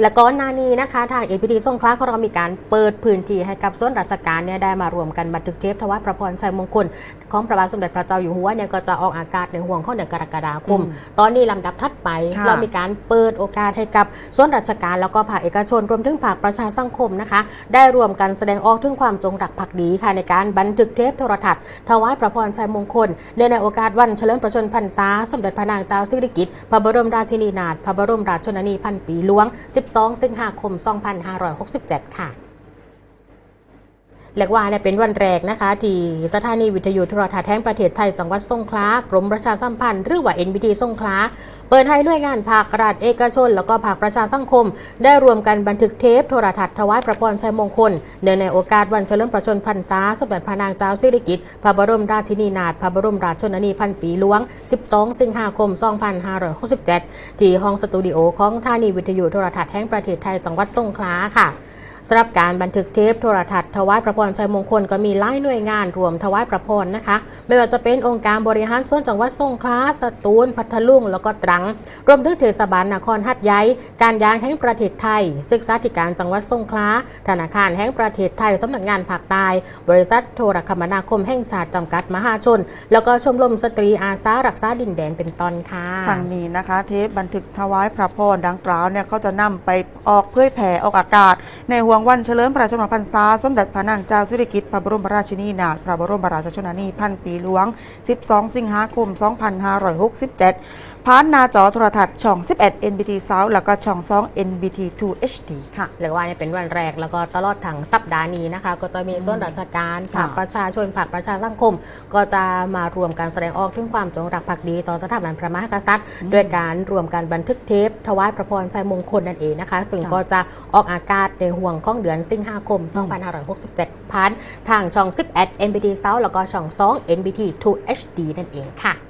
และก่อนหน้านี้นะคะทางเอพีดีสงขลาเขาเรามีการเปิดพื้นที่ให้กับส่วนราชการเนี่ยได้มารวมกันบันทึกเทปถวายพระพรชัยมงคล ของพระบาทสมเด็จพระเจ้าอยู่หัวเนี่ยก็จะออกอากาศในห่วงของเดือนกรกฎาคมอืมตอนนี้ลำดับถัดไปค่ะเรามีการเปิดโอกาสให้กับส่วนราชการแล้วก็ภาคเอกชนรวมถึงภาคประชาสังคมนะคะ ได้รวมกันแสดงออกถึงความจงรักภักดีค่ะในการบันทึกเทปโทรทัศน์ถวายพระพรชัยมงคลเนื่องในโอกาสวันเฉลิมพระชนมพรรษาสมเด็จพระนางเจ้าสิริกิติ์พระบรมราชินีนาถพระบรมราชชนนีพันปีหลวง12 สิงหาคม 2567 ค่ะ เรียกว่าเนี่ยเป็นวันแรกนะคะที่สถานีวิทยุโทรทัศน์แห่งประเทศไทยจังหวัดสงขลากรมประชาสัมพันธ์หรือว่า NBT สงขลาเปิดให้หน่วยงานภาครัฐเอกชน แล้วก็ภาคประชาสังคม ได้รวมกันบันทึกเทปโทรทัศน์ถวายพระพรชัยมงคลเนื่องในโอกาสวันเฉลิมพระชนพรรษาสมเด็จพระนางเจ้าสิริกิติ์พระบรมราชินีนาถพระบรมราชชนนีพันปีหลวง 12 สิงหาคม 2567 ที่ห้องสตูดิโอของสถานีวิทยุโทรทัศน์แห่งประเทศไทยจังหวัดสงขลาค่ะ สำหรับการบันทึกเทปโทรทัศน์ถวายพระพรชัยมงคลก็มีหลายหน่วยงานรวมถวายพระพรนะคะ ไม่ว่าจะเป็นองค์การบริหารส่วนจังหวัดสงขลาสตูลพัทลุงแล้วก็ตรัง รวมถึงเทศบาลนครหัดใหญ่การยางแห่งประเทศไทย ศึกษาธิการจังหวัดสงขลาธนาคารแห่งประเทศไทยสำนักงานภาคใต้บริษัทโทรคมนาคมแห่งชาติจำกัดมหาชน แล้วก็ชมรมสตรีอาสารักษาดินแดนเป็นต้นค่ะทางนี้นะคะเทปบันทึกถวายพระพรดังกล่าวเนี่ยเขาจะนำไปออกเผยแผ่ออกอากาศในห่วงวันเฉลิมพระชนมพรรษาสมเด็จพระนางเจ้าสิริกิติ์พระบรมราชินีนาถพระบรมราชชนนีพันปีหลวง 12 สิงหาคม 2567 ผ่านหน้าจอโทรทัศน์ช่อง 11 NBT South แล้วก็ช่อง2 NBT 2 HD ค่ะเรียกว่าเนี่ยเป็นวันแรกแล้วก็ตลอดทั้งสัปดาห์นี้นะคะ ก็จะมีส่วนราชการค่ะภาคประชาชนภาคประชาสังคม ก็จะมารวมการแสดงออกถึงความจงรักภักดีต่อสถาบันพระมหากษัตริย์ ด้วยการรวมการบันทึกเทป ถวายพระพรชัยมงคลนั่นเองนะคะ ซึ่งค่ะก็จะออกอากาศในห่วงของเดือนสิงหาคม 2567ผ่านทางช่อง 11 NBT South แล้วก็ช่อง 2 NBT 2 HD นั่นเองค่ะ